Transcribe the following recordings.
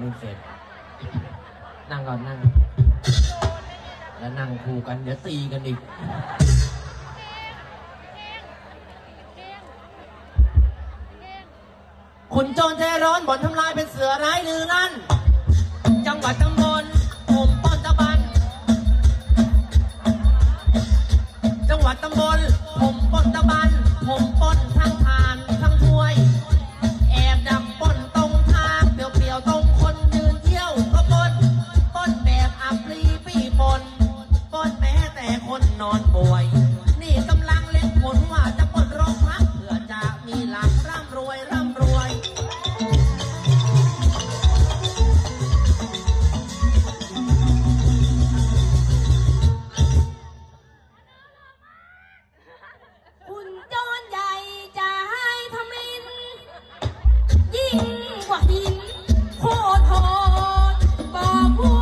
มึงเสร็จ นั่งก่อนนั่ง แล้วนั่งคู่กัน เดี๋ยวตีกันอีก คนจนใจร้อนบ่นทำลายเป็นเสือร้ายลือนั่น Amor.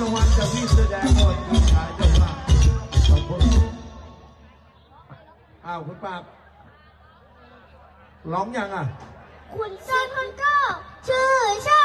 รางวัลจากพี่เสื้อแดงคนขายเจ้าภาพขอบคุณอ้าวคุณปราบร้องยังอะ คุณเซนคนก็ชื่อชา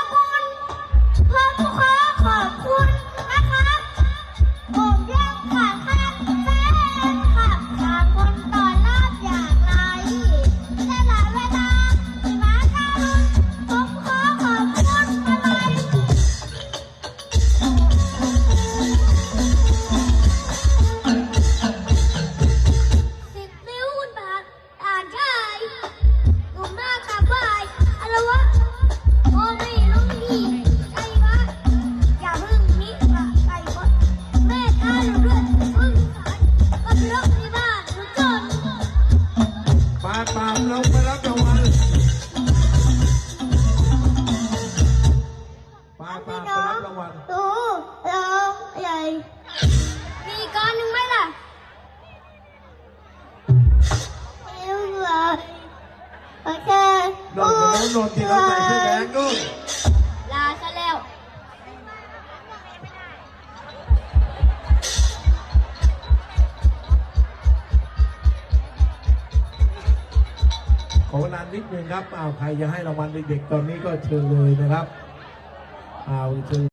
นที่เราใส่คู่แบงค์ลาซะแล้ว ขอเวลานิดนึงครับอ้าวใครจะให้รางวัลเด็กๆตอนนี้ก็เชิญเลยนะครับอ้าวเชิญ